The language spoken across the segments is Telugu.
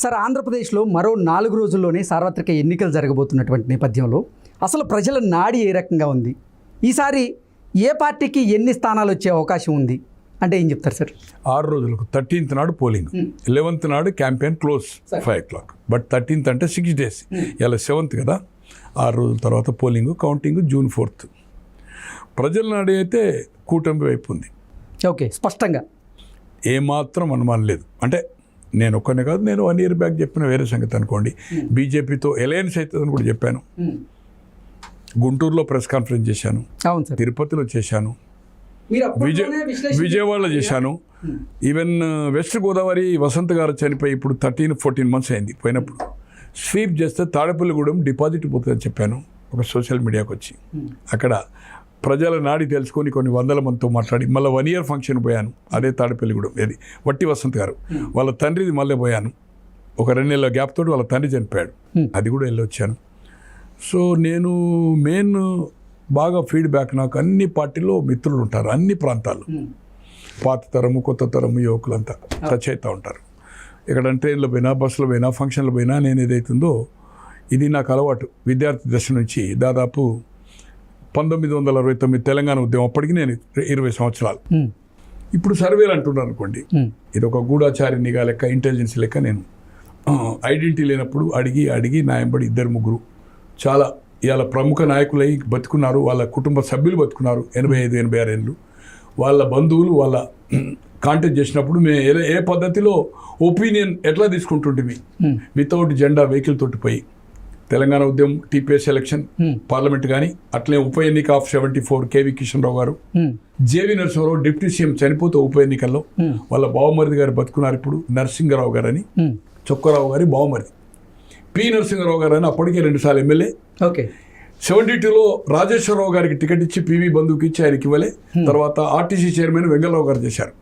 సార్ ఆంధ్రప్రదేశ్లో మరో నాలుగు రోజుల్లోనే సార్వత్రిక ఎన్నికలు జరగబోతున్నటువంటి నేపథ్యంలో అసలు ప్రజల నాడి ఏ రకంగా ఉంది? ఈసారి ఏ పార్టీకి ఎన్ని స్థానాలు వచ్చే అవకాశం ఉంది? అంటే ఏం చెప్తారు సార్? ఆరు రోజులకు థర్టీన్త్ నాడు పోలింగ్. లెవెన్త్ నాడు campaign close five o'clock. But thirteenth అంటే సిక్స్ డేస్. ఇలా సెవెంత్ కదా. ఆరు రోజుల తర్వాత పోలింగ్ కౌంటింగ్ జూన్ ఫోర్త్. ప్రజల నాడు అయితే కూటమి వైపు ఉంది. ఓకే స్పష్టంగా. ఏమాత్రం అనుమానం లేదు. అంటే నేను ఒక్కనే కాదు నేను వన్ ఇయర్ బ్యాక్ చెప్పిన వేరే సంగతి అనుకోండి. బీజేపీతో అలయన్స్ అవుతుందని కూడా చెప్పాను. గుంటూరులో ప్రెస్ కాన్ఫరెన్స్ చేశాను. అవును సార్. తిరుపతిలో చేశాను. విజయ విజయవాడలో చేశాను. ఈవెన్ వెస్ట్ గోదావరి వసంత్ గారు చనిపోయి ఇప్పుడు థర్టీన్ ఫోర్టీన్ మంత్స్ అయింది పోయినప్పుడు. స్వీప్ చేస్తే తాడపల్లిగూడెం డిపాజిట్ పోతుందని చెప్పాను. ఒక సోషల్ మీడియాకి వచ్చి అక్కడ ప్రజల నాడి తెలుసుకొని కొన్ని వందల మందితో మాట్లాడి మళ్ళీ వన్ ఇయర్ ఫంక్షన్ పోయాను. అదే తాడపల్లిగూడెం ఏది? వట్టి వసంత్ గారు. వాళ్ళ తండ్రిది మళ్ళీ పోయాను. ఒక రెండు నెలల గ్యాప్ తోటి వాళ్ళ తండ్రి చనిపోయాడు. అది కూడా వెళ్ళి వచ్చాను. సో నేను మెయిన్ బాగా ఫీడ్బ్యాక్ నాకు అన్ని పార్టీలో మిత్రులు ఉంటారు అన్ని ప్రాంతాల్లో. పాత తరము కొత్త తరము యువకులంతా టచ్ అవుతూ ఉంటారు. ఇక్కడ ట్రైన్లో పోయినా బస్సులో పోయినా ఫంక్షన్లో పోయినా నేను ఏదైతుందో ఇది నాకు అలవాటు. విద్యార్థి దశ నుంచి దాదాపు పంతొమ్మిది వందల అరవై తొమ్మిది తెలంగాణ ఉద్యమం అప్పటికి నేను ఇరవై సంవత్సరాలు. ఇప్పుడు సర్వేలు అంటున్నాను అనుకోండి. ఇది ఒక గూఢాచారి నిఘా లెక్క ఇంటెలిజెన్స్ లెక్క నేను. ఐడెంటిటీ లేనప్పుడు అడిగి అడిగి నా వెంబడి ఇద్దరు ముగ్గురు. చాలా ఇవాళ ప్రముఖ నాయకులై బతుకున్నారు వాళ్ళ కుటుంబ సభ్యులు బతుకున్నారు ఎనభై ఐదు ఎనభై ఆరు ఏళ్ళు. వాళ్ళ బంధువులు వాళ్ళ కాంటాక్ట్ చేసినప్పుడు మేము ఏ పద్ధతిలో ఒపీనియన్ ఎట్లా తీసుకుంటుంటివి వితౌట్ జెండా వెహికల్ తోటి పోయి. తెలంగాణ ఉద్యమం టీపీఎస్ ఎలక్షన్. పార్లమెంట్ కానీ అట్లే ఉప ఎన్నిక of seventy four KV Kishan Rao గారు జేవి నరసింహరావు డిప్యూటీ సీఎం చనిపోతే ఉప ఎన్నికల్లో. వాళ్ళ బావమరిది గారు బతుకున్నారు ఇప్పుడు నరసింహరావు గారు అని చొక్కరావు గారి బావమరిది. పి నరసింహరావు గారు అని అప్పటికే రెండుసార్లు ఎమ్మెల్యే. ఓకే. సెవెంటీ టూలో రాజేశ్వరరావు గారికి టికెట్ ఇచ్చి పివి బంధుకి ఇచ్చి ఆయనకి ఇవ్వలే. తర్వాత ఆర్టీసీ చైర్మన్ వెంగళరావు గారు చేశారు.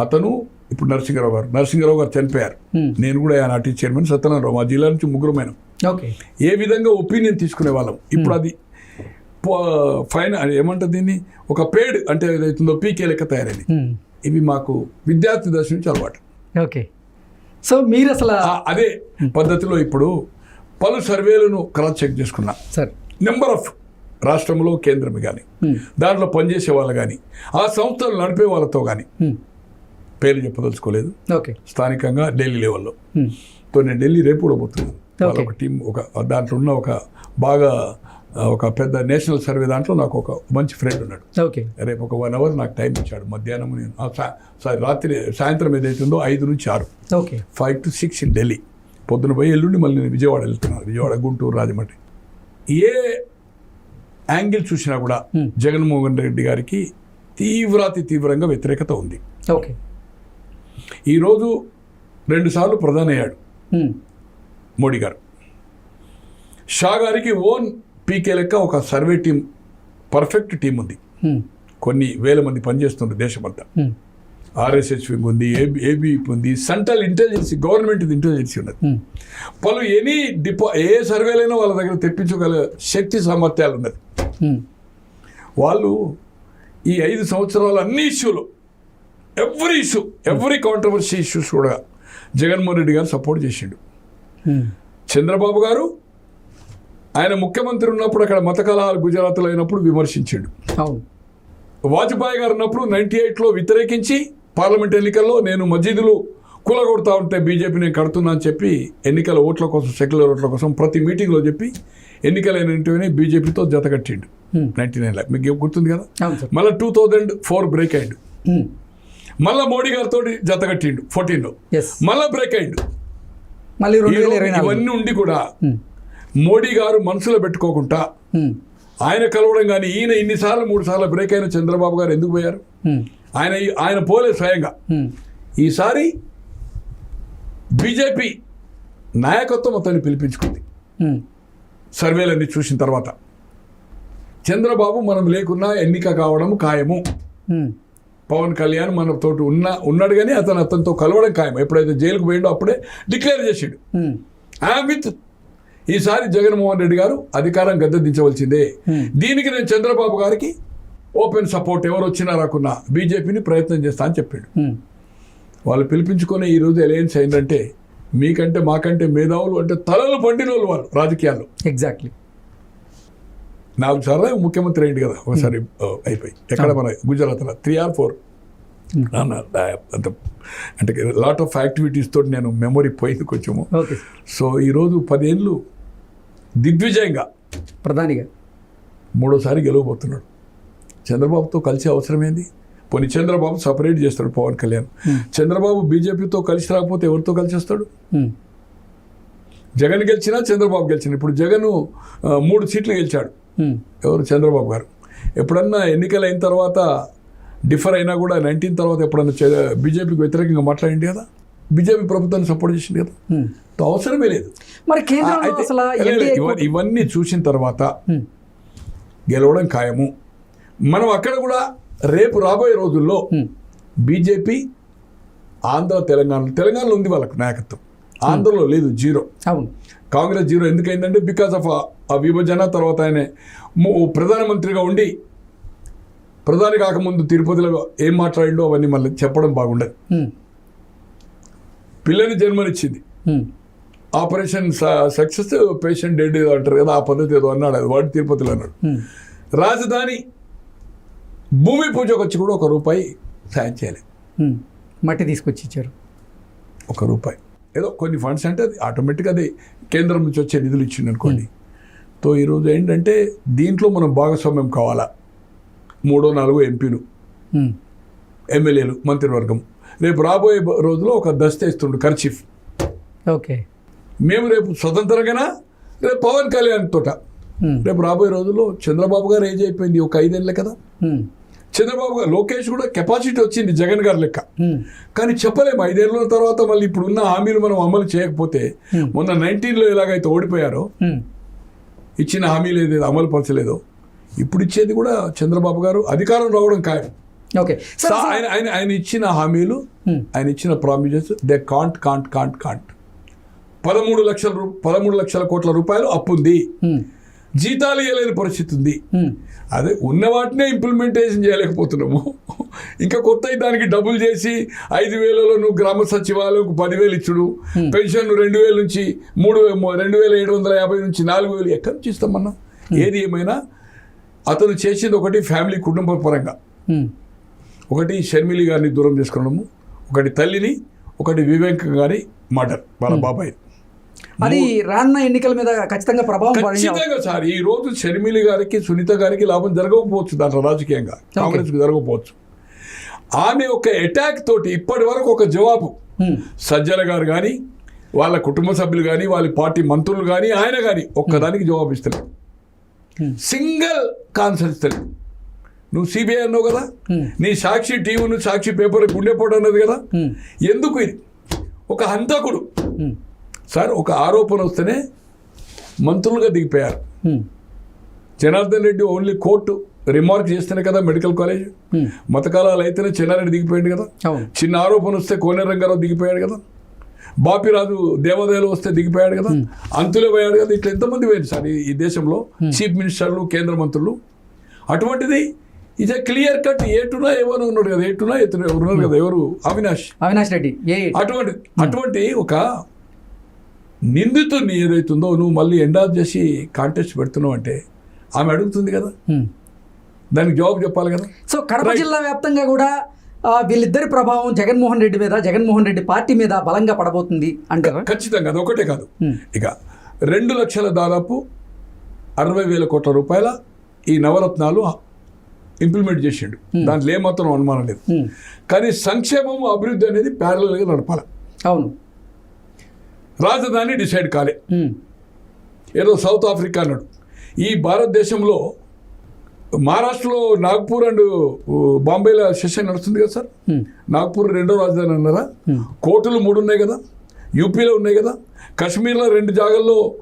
అతను ఇప్పుడు నరసింహరావు గారు నరసింహరావు గారు చనిపోయారు. నేను కూడా ఆయన ఆర్టీసీ చైర్మన్ సత్యనారాయణ మా జిల్లా నుంచి ముగ్గురమైన. ఏ విధంగా ఒపీనియన్ తీసుకునే వాళ్ళం? ఇప్పుడు అది ఫైన్ ఏమంటుంది దీన్ని? ఒక పేడ్ అంటే ఏదైతుందో పీకే లెక్క తయారైంది. ఇవి మాకు విద్యార్థి దశ నుంచి అలవాటు. ఓకే. సో మీరు అసలు అదే పద్ధతిలో ఇప్పుడు పలు సర్వేలను క్రాస్ చెక్ చేసుకున్నా. సార్. నెంబర్ ఆఫ్ రాష్ట్రంలో కేంద్రం కానీ దాంట్లో పనిచేసే వాళ్ళు కానీ ఆ సంస్థలు నడిపే వాళ్ళతో కానీ పేర్లు చెప్పదలుచుకోలేదు. ఓకే. స్థానికంగా ఢిల్లీ లెవెల్లో. తో నేను ఢిల్లీ రేపు కూడా పోతున్నాను ఒక టీం ఒక దాంట్లో ఉన్న ఒక బాగా ఒక పెద్ద నేషనల్ సర్వే దాంట్లో నాకు ఒక మంచి ఫ్రెండ్ ఉన్నాడు. ఓకే. రేపు ఒక వన్ అవర్ నాకు టైం ఇచ్చాడు. మధ్యాహ్నం నేను సారీ రాత్రి సాయంత్రం ఏదైతుందో ఐదు నుంచి ఆరు. Okay. Five to six in Delhi. పొద్దున పోయి ఎల్లుండి మళ్ళీ నేను విజయవాడ వెళ్తున్నాను విజయవాడ గుంటూరు రాజమండ్రి. ఏ యాంగిల్ చూసినా కూడా. జగన్మోహన్ రెడ్డి గారికి తీవ్రాతి తీవ్రంగా వ్యతిరేకత ఉంది. ఓకే. ఈరోజు రెండుసార్లు ప్రధాని అయ్యాడు. మోడీ గారు. షా గారికి ఓన్ పీకే లెక్క ఒక సర్వే టీం పర్ఫెక్ట్ టీం ఉంది. కొన్ని వేల మంది పనిచేస్తున్నారు దేశమంతా. ఆర్ఎస్ఎస్ వింగ్ ఉంది ఏబి ఏబీ ఉంది సెంట్రల్ ఇంటెలిజెన్సీ గవర్నమెంట్ ఇంటెలిజెన్సీ ఉన్నది. పలు ఎనీ డిపా ఏ సర్వేలైనా వాళ్ళ దగ్గర తెప్పించగల శక్తి సామర్థ్యాలు ఉన్నది. వాళ్ళు ఈ ఐదు సంవత్సరాలు అన్ని ఇష్యూలు every issue every controversy issues కూడా జగన్మోహన్ రెడ్డి గారు సపోర్ట్ చేసిండు. చంద్రబాబు గారు ఆయన ముఖ్యమంత్రి ఉన్నప్పుడు అక్కడ మత కలహాలు గుజరాత్లో అయినప్పుడు విమర్శించాడు. అవును. వాజ్పేయి గారు ఉన్నప్పుడు నైన్టీ ఎయిట్లో వ్యతిరేకించి పార్లమెంట్ ఎన్నికల్లో నేను మసీదులు కూలగొడతా ఉంటే బీజేపీ నేను కడుతున్నా అని చెప్పి ఎన్నికల ఓట్ల కోసం సెక్యులర్ ఓట్ల కోసం ప్రతి మీటింగ్లో చెప్పి ఎన్నికలైన వెంటనే బీజేపీతో జతకట్టిండు. నైన్టీ నైన్లో. మీకు గుర్తుంది కదా? మళ్ళీ టూ థౌజండ్ ఫోర్ బ్రేక్ అయ్యిండు మళ్ళీ మోడీ గారితో జతకట్టిండు ఫోర్టీన్లో. మళ్ళీ బ్రేక్ అయ్యిండు మళ్ళీ రెండు వేల ఇరవై ఇవన్నీ ఉండి కూడా మోడీ గారు మనసులో పెట్టుకోకుండా ఆయన కలవడం కానీ ఈయన ఇన్నిసార్లు మూడు సార్లు బ్రేక్ అయిన చంద్రబాబు గారు ఎందుకు పోయారు? ఆయన ఆయన పోలే స్వయంగా. ఈసారి బీజేపీ నాయకత్వం అతన్ని పిలిపించుకుంది. సర్వేలన్నీ చూసిన తర్వాత. చంద్రబాబు మనం లేకున్నా ఎన్నిక కావడం ఖాయము. పవన్ కళ్యాణ్ మనతో ఉన్న ఉన్నాడు కానీ అతను అతనితో కలవడం ఖాయం. ఎప్పుడైతే జైలుకు పోయిండో అప్పుడే డిక్లేర్ చేసిండు. ఐఎమ్ విత్ ఈసారి జగన్మోహన్ రెడ్డి గారు అధికారం గద్దెదించవలసిందే. దీనికి నేను చంద్రబాబు గారికి ఓపెన్ సపోర్ట్ ఎవరు వచ్చినా రాకున్నా బీజేపీని ప్రయత్నం చేస్తా అని చెప్పాడు. వాళ్ళు పిలిపించుకొని ఈరోజు అలయన్స్ అయిందంటే మీకంటే మాకంటే మేధావులు అంటే తలలు పండిన వాళ్ళు వాళ్ళు రాజకీయాల్లో. ఎగ్జాక్ట్లీ నాలుగు సార్లు ముఖ్యమంత్రి అయింది కదా ఒకసారి అయిపోయి. ఎక్కడ మన గుజరాత్లో త్రీ ఆర్ ఫోర్. అంత అంటే లాట్ ఆఫ్ యాక్టివిటీస్ తోటి నేను మెమొరీ పోయింది కొంచెము. సో ఈరోజు పదేళ్ళు దిగ్విజయంగా ప్రధానిగా. మూడోసారి గెలవబోతున్నాడు. చంద్రబాబుతో కలిసే అవసరం ఏంది? పోనీ చంద్రబాబు సపరేట్ చేస్తాడు పవన్ కళ్యాణ్. చంద్రబాబు బీజేపీతో కలిసి రాకపోతే ఎవరితో కలిసి వస్తాడు? జగన్ గెలిచినా చంద్రబాబు గెలిచిన ఇప్పుడు జగన్ మూడు సీట్లు గెలిచాడు. ఎవరు? చంద్రబాబు గారు. ఎప్పుడన్నా ఎన్నికలు అయిన తర్వాత డిఫర్ అయినా కూడా నైన్టీన్ తర్వాత ఎప్పుడన్నా బీజేపీకి వ్యతిరేకంగా మాట్లాడింది కదా? బీజేపీ ప్రభుత్వాన్ని సపోర్ట్ చేసింది కదా. తో అవసరమే లేదు. మరి ఇవన్నీ చూసిన తర్వాత ఉమ్, గెలవడం ఖాయము. మనం అక్కడ కూడా రేపు రాబోయే రోజుల్లో బీజేపీ ఆంధ్ర తెలంగాణ తెలంగాణలో ఉంది వాళ్ళకు నాయకత్వం. ఆంధ్రలో లేదు జీరో. అవును. కాంగ్రెస్ జీరో ఎందుకైందంటే బికాస్ ఆఫ్ ఆ విభజన తర్వాత ఆయన ము- ప్రధానమంత్రిగా ఉండి ప్రధాని కాకముందు తిరుపతిలో ఏం మాట్లాడిండో అవన్నీ మళ్ళీ చెప్పడం బాగుండదు. పిల్లని జన్మనిచ్చింది. ఆపరేషన్ సక్సెస్ పేషెంట్ డెడ్ అంటారు కదా ఆ పద్ధతి ఏదో అన్నాడు అది వాడు తిరుపతిలో అన్నాడు. రాజధాని భూమి పూజకు వచ్చి కూడా ఒక రూపాయి సాయం చేయలేదు. మట్టి తీసుకొచ్చి ఇచ్చారు. ఒక రూపాయి. ఏదో కొన్ని ఫండ్స్ అంటే అది ఆటోమేటిక్గా అది కేంద్రం నుంచి వచ్చే నిధులు ఇచ్చింది అనుకోండి. తో ఈరోజు ఏంటంటే దీంట్లో మనం భాగస్వామ్యం కావాలా? మూడో నాలుగో ఎంపీలు. ఎమ్మెల్యేలు మంత్రివర్గం. రేపు రాబోయే రోజులో ఒక దస్తేస్తుండు ఖర్చీఫ్ ఓకే. మేము రేపు స్వతంత్రంగానా? రేపు పవన్ కళ్యాణ్ తోట. రేపు రాబోయే రోజుల్లో చంద్రబాబు గారు ఏజ్ అయిపోయింది ఒక ఐదేళ్ళే కదా? చంద్రబాబు గారు లోకేష్ కూడా కెపాసిటీ వచ్చింది జగన్ గారి లెక్క. కానీ చెప్పలేము ఐదేళ్ళ తర్వాత మళ్ళీ ఇప్పుడు ఉన్న హామీలు మనం అమలు చేయకపోతే. మొన్న నైన్టీన్లో ఎలాగైతే ఓడిపోయారో ఇచ్చిన హామీలు ఏదైతే అమలు పరచలేదో ఇప్పుడు ఇచ్చేది కూడా చంద్రబాబు గారు అధికారం రావడం ఖాయం. ఓకే. ఆయన ఆయన ఆయన ఇచ్చిన హామీలు ఆయన ఇచ్చిన promises they can't can't can't can't. పదమూడు లక్షల రూ పదమూడు లక్షల కోట్ల రూపాయలు అప్పు ఉంది జీతాలు ఇవ్వలేని పరిస్థితి ఉంది. అదే ఉన్న వాటినే ఇంప్లిమెంటేషన్ చేయలేకపోతున్నాము. ఇంకా కొత్త దానికి డబ్బులు చేసి ఐదు వేలలో నువ్వు గ్రామ సచివాలయంకు పదివేలు ఇచ్చుడు. పెన్షన్ రెండు వేల నుంచి మూడు రెండు వేల ఏడు వందల యాభై నుంచి నాలుగు వేలు ఎక్కడి నుంచి ఇస్తామన్నా? ఏది ఏమైనా అతను చేసింది ఒకటి ఫ్యామిలీ కుటుంబ పరంగా. ఒకటి షర్మిలి గారిని దూరం చేసుకోవడము ఒకటి తల్లిని ఒకటి వివేక్ గారి మర్డర్. వాళ్ళ బాబాయ్ అది రానున్న ఎన్నికల మీద ఖచ్చితంగా ప్రభావం ఖచ్చితంగా సార్. ఈ రోజు షర్మిలి గారికి సునీత గారికి లాభం జరగకపోవచ్చు దాంట్లో రాజకీయంగా. కాంగ్రెస్కి జరగకపోవచ్చు. ఆమె ఒక అటాక్ తోటి ఇప్పటి వరకు ఒక జవాబు. సజ్జల గారు కానీ వాళ్ళ కుటుంబ సభ్యులు కానీ వాళ్ళ పార్టీ మంత్రులు కానీ ఆయన కానీ ఒక్కదానికి జవాబు ఇస్తలేదు. Single cancer ఇస్తలేదు. నువ్వు సిబిఐ అన్నావు కదా. నీ సాక్షి టీవీను సాక్షి పేపర్ గుండెపోటు అన్నది కదా? ఎందుకు ఇది? ఒక హంతకుడు. సార్ ఒక ఆరోపణ వస్తేనే మంత్రులుగా దిగిపోయారు. Janardhan Reddy only court remark చేస్తేనే కదా మెడికల్ కాలేజ్. మతకాలాలు అయితేనే చెన్నారెడ్డి దిగిపోయాడు కదా. చిన్న ఆరోపణ వస్తే కోనేరు రంగారావు దిగిపోయాడు కదా. బాపిరాజు దేవాదాయాలు వస్తే దిగిపోయాడు కదా. అంతులే పోయాడు కదా. ఇట్లా ఎంతమంది పోయారు సార్ ఈ- దేశంలో? చీఫ్ మినిస్టర్లు కేంద్ర మంత్రులు. అటువంటిది ఇది క్లియర్ కట్ ఏటునా ఎవరు ఉన్నాడు కదా. ఏటునా ఎత్తున ఉన్నారు కదా. ఎవరు? అవినాష్. అవినాష్ రెడ్డి. అటువంటి అటువంటి ఒక నిందితుడిని ఏదైతుందో నువ్వు మళ్ళీ ఎండాప్ చేసి కాంటెస్ట్ పెడుతున్నావు అంటే ఆమె అడుగుతుంది కదా. దానికి జవాబు చెప్పాలి కదా. సో కడప. జిల్లా వ్యాప్తంగా కూడా వీళ్ళిద్దరి ప్రభావం జగన్మోహన్ రెడ్డి మీద జగన్మోహన్ రెడ్డి పార్టీ మీద బలంగా పడబోతుంది అంటారా? ఖచ్చితంగా అది ఒకటే కాదు. ఇక రెండు లక్షల దాదాపు అరవై వేల కోట్ల రూపాయల ఈ నవరత్నాలు ఇంప్లిమెంట్ చేసిండు. దాంట్లో ఏమాత్రం అనుమానం లేదు. కానీ సంక్షేమం అభివృద్ధి అనేది ప్యారలల్గా నడపాలి. అవును. రాజధాని డిసైడ్ కాలే. ఏదో సౌత్ ఆఫ్రికా అన్నాడు. ఈ భారతదేశంలో మహారాష్ట్రలో నాగ్పూర్ అండ్ బాంబేలో సెషన్ నడుస్తుంది కదా సార్? నాగ్పూర్ రెండో రాజధాని అన్నారా. కోర్టులు మూడు ఉన్నాయి కదా? యూపీలో ఉన్నాయి కదా? కాశ్మీర్లో రెండు జాగాల్లో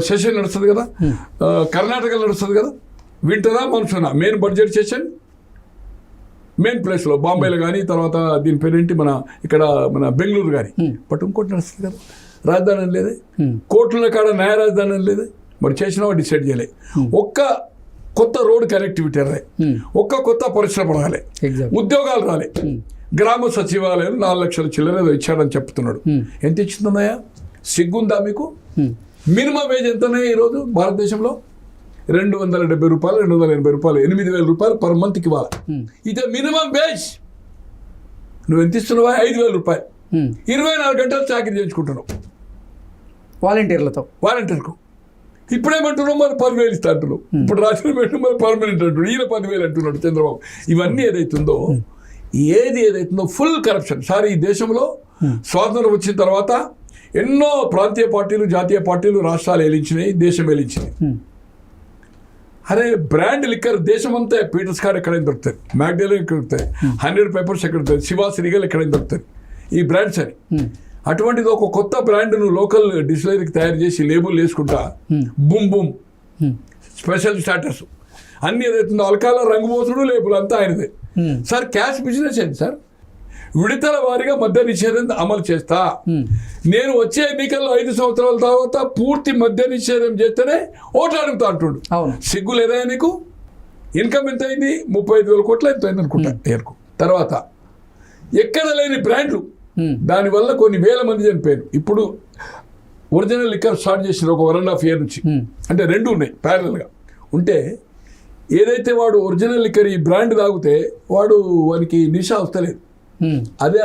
సెషన్ నడుస్తుంది కదా? కర్ణాటకలో నడుస్తుంది కదా? వింటరా మనుషునా? Main budget session? మెయిన్ ప్లేస్లో బాంబేలో కానీ తర్వాత దీని పేరేంటి? మన ఇక్కడ మన బెంగళూరు కానీ. బట్ ఇంకోటి నడుస్తుంది కదా? రాజధాని లేదే. కోర్టుల కాడ న్యాయ రాజధాని లేదే. మరి చేసినా డిసైడ్ చేయలే. ఒక్క కొత్త రోడ్ కనెక్టివిటీ రాలే. ఒక్క కొత్త పరిశ్రమ రాలే. ఉద్యోగాలు రాలే. గ్రామ సచివాలయం నాలుగు లక్షల చిల్లర ఏదో ఇచ్చాడని చెప్తున్నాడు. ఎంత ఇచ్చిందన్నాయా సిగ్గుందా మీకు. మినిమం వేజ్ ఎంతనే ఈరోజు భారతదేశంలో? రెండు వందల డెబ్బై రూపాయలు రెండు వందల ఎనభై రూపాయలు ఎనిమిది వేల రూపాయలు పర్ మంత్కి ఇవ్వాలి. ఇదే మినిమం వేజ్ నువ్వు ఎంత ఇస్తున్నావా? ఐదు వేల రూపాయలు. ఇరవై నాలుగు గంటలు చాకరీ చేయించుకుంటున్నావు. వాలంటీర్లతో. వాలంటీర్కు. ఇప్పుడేమంటున్నావు మరి పదివేలు ఇస్తా అంటున్నావు ఇప్పుడు రాసిన పెట్టు మరి పర్మనెంట్ అంటున్నాడు. ఈయన పదివేలు అంటున్నాడు చంద్రబాబు. ఇవన్నీ ఏదైతుందో ఏది ఏదైతుందో ఫుల్ కరప్షన్. సార్ ఈ దేశంలో స్వాతంత్రం వచ్చిన తర్వాత ఎన్నో ప్రాంతీయ పార్టీలు జాతీయ పార్టీలు రాష్ట్రాలు ఏలించినాయి దేశం ఏలించినాయి. అరే బ్రాండ్ లిక్కర్ దేశమంతా పీటర్స్ కార్ ఎక్కడైనా దొరుకుతుంది మ్యాక్డేల్ ఎక్కడ దొరుకుతాయి? హండ్రెడ్ పేపర్స్ ఎక్కడ దొరుకుతాయి? శివాస్ రిగల్ ఎక్కడైనా దొరుకుతుంది ఈ బ్రాండ్స్ అని. అటువంటిది ఒక కొత్త బ్రాండ్ను లోకల్ డిస్టిలరీకి తయారు చేసి లేబుల్ వేసుకుంటా బుమ్ బుమ్. స్పెషల్ స్టాటస్ అన్ని ఏదైతుందో అలకాల రంగుమోసుడు లేబుల్ అంతా ఆయనదే. సార్ క్యాష్ బిజినెస్ ఏంటి సార్ విడతల వారీగా మద్య నిషేధం అమలు చేస్తా. నేను వచ్చే ఎన్నికల్లో ఐదు సంవత్సరాల తర్వాత పూర్తి మద్య నిషేధం చేస్తేనే ఓట్లు అడుగుతా అంటుండు. సిగ్గు లేదా నీకు? ఇన్కమ్ ఎంత అయింది ముప్పై ఐదు వేల కోట్లు ఎంత అయింది అనుకుంటా తర్వాత ఎక్కడ లేని బ్రాండ్లు. దానివల్ల కొన్ని వేల మంది చనిపోయారు. ఇప్పుడు ఒరిజినల్ లిక్కర్ స్టార్ట్ చేసిన ఒక వన్ అండ్ హాఫ్ ఇయర్ నుంచి. హ్మ్. అంటే రెండు ఉన్నాయి ప్యారల్గా ఉంటే ఏదైతే వాడు ఒరిజినల్ లిక్కర్ ఈ బ్రాండ్ తాగితే వాడు వానికి నిషా వస్తలేదు. హ్మ్. అదే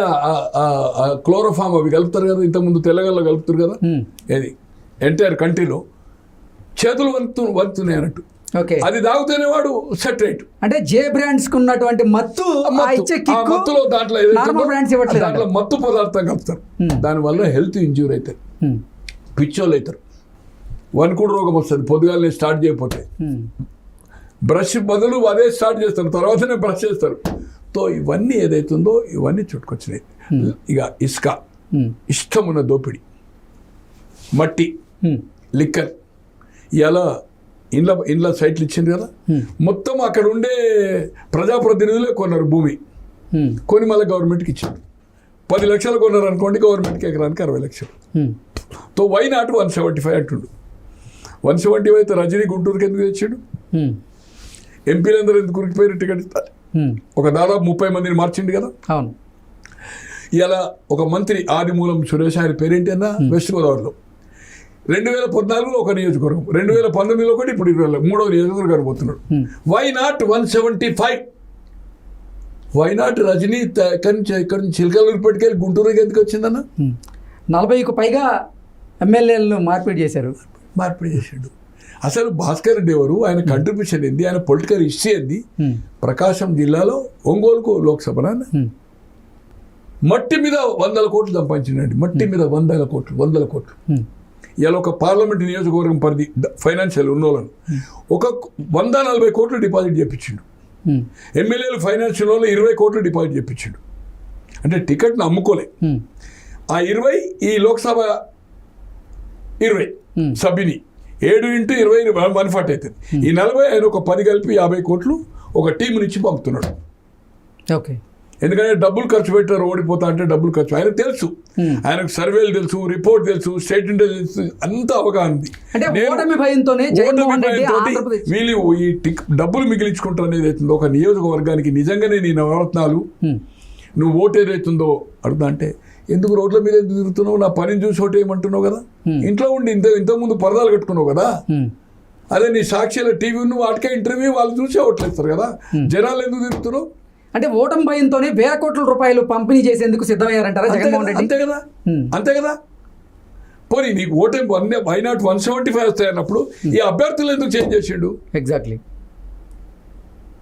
క్లోరోఫామ్ అవి కలుపుతారు కదా ఇంతకుముందు తెల్లగల్లో కలుపుతారు కదా. ఏది? ఎంటైర్ కంట్రీలో. చేతులు వంతు వంతున్నాయి అన్నట్టు. అది తాగితేనే వాడు సెట్ రైట్ అంటే జే బ్రాండ్స్కు ఉన్నటువంటి మత్తు. మత్తులో దాంట్లో బ్రాండ్స్ ఇవ్వట్లేదు దాంట్లో మత్తు పదార్థం కలుపుతారు. Hmm. దానివల్ల హెల్త్ ఇంజ్యూర్ అవుతాయి. హ్మ్. పిచ్చోళ్ళు అవుతారు. వణుకుడు రోగం వస్తుంది. పొద్దుగాలనే స్టార్ట్ చేయకపోతే. హ్మ్. బ్రష్ బదులు అదే స్టార్ట్ చేస్తారు. తర్వాతనే బ్రష్ చేస్తారు. తో ఇవన్నీ ఏదైతుందో ఇవన్నీ చుట్టుకొచ్చినాయి. ఇక ఇసుక. ఇష్టమున్న దోపిడి. మట్టి. లిక్కర్. ఇలా ఇండ్ల ఇండ్ల సైట్లు ఇచ్చింది కదా? మొత్తం అక్కడ ఉండే ప్రజాప్రతినిధులే కొన్నారు భూమి. కొని మళ్ళీ గవర్నమెంట్కి ఇచ్చారు పది లక్షలు కొన్నారు అనుకోండి గవర్నమెంట్కి ఎకరానికి అరవై లక్షలు. తో why not one seventy five అంటుండు. వన్ సెవెంటీ ఫైవ్ అయితే రజనీ గుంటూరుకి ఎందుకు తెచ్చాడు. ఎంపీలందరూ ఎందుకు ఉరికిపోయారు టికెట్. ఒక దాదాపు ముప్పై మందిని మార్చిండు కదా? అవును. ఇలా ఒక మంత్రి ఆదిమూలం సురేష్ ఆయన పేరేంటి అన్న? వెస్ట్ గోదావరిలో. రెండు వేల పద్నాలుగులో ఒక నియోజకవర్గం రెండు వేల పంతొమ్మిదిలో ఒకటి ఇప్పుడు ఇరవై మూడవ నియోజకవర్గానికి పోతున్నాడు Hmm. Why not one seventy five why not Rajani ఎక్కడి నుంచి ఎక్కడి నుంచి చిలకలూరు పట్టుకెళ్ళి గుంటూరుకి ఎందుకు వచ్చిందన్న? హ్మ్. నలభైకు పైగా ఎమ్మెల్యేలను మార్పిడి చేశారు. మార్పిడి చేసాడు అసలు భాస్కర్ రెడ్డి ఎవరు? ఆయన కంట్రిబ్యూషన్ ఏంది? ఆయన పొలిటికల్ హిస్టరీ ఏంది? హ్మ్. ప్రకాశం జిల్లాలో ఒంగోలుకు లోక్సభ. మట్టి మీద వందల కోట్లు సంపాదించిండండి మట్టి మీద వందల కోట్లు వందల కోట్లు. ఇలా ఒక పార్లమెంట్ నియోజకవర్గం పరిధి ఫైనాన్షియల్ ఉన్నోళ్ళను. ఒక వంద నలభై కోట్లు డిపాజిట్ చేయించిండు. ఎమ్మెల్యేలు ఫైనాన్షియల్ వాళ్ళు ఇరవై కోట్లు డిపాజిట్ చేయించిండు అంటే టికెట్ను అమ్ముకోలే. ఆ ఇరవై ఈ లోక్సభ ఇరవై. సభ్యుని ఏడు ఇంటూ ఇరవై వన్ ఫార్టీ అవుతుంది. ఈ నలభై ఆయన ఒక పది కలిపి యాభై కోట్లు ఒక టీం నుంచి పంపుతున్నాడు. ఓకే. ఎందుకంటే డబ్బులు ఖర్చు పెట్టారు ఓడిపోతా అంటే డబ్బులు ఖర్చు. ఆయనకు తెలుసు. ఆయనకు సర్వేలు తెలుసు రిపోర్ట్ తెలుసు స్టేట్ ఇంటెలిజెన్స్ అంత అవగాహన వీళ్ళు ఈ టిక్ డబ్బులు మిగిలించుకుంటారు అనేది అవుతుందో. ఒక నియోజకవర్గానికి నిజంగానే నీ నవరత్నాలు హ్మ్. నువ్వు ఓటు ఏదైతుందో అడుగుతా అంటే ఎందుకు రోడ్ల మీద తిరుగుతున్నావు? నా పనిని చూసి ఓటు ఏమంటున్నావు కదా? ఇంట్లో ఉండి ఇంత ఇంతకుముందు పరదాలు కట్టుకున్నావు కదా. అదే నీ సాక్షిలో టీవీ నువ్వు వాటికే ఇంటర్వ్యూ వాళ్ళు చూసి ఓట్లేస్తారు కదా? జనాలు ఎందుకు తిరుగుతున్నావు? అంటే ఓటమి భయంతోనే వేల కోట్ల రూపాయలు పంపిణీ చేసేందుకు సిద్ధమయ్యారంటారా జగన్మోహన్ రెడ్డి? అంతే కదా. అంతే కదా. పోనీ నీకు ఓటమి one why not one seventy five వస్తాయి అన్నప్పుడు ఈ అభ్యర్థులు ఎందుకు చేంజ్ చేసిండు? ఎగ్జాక్ట్లీ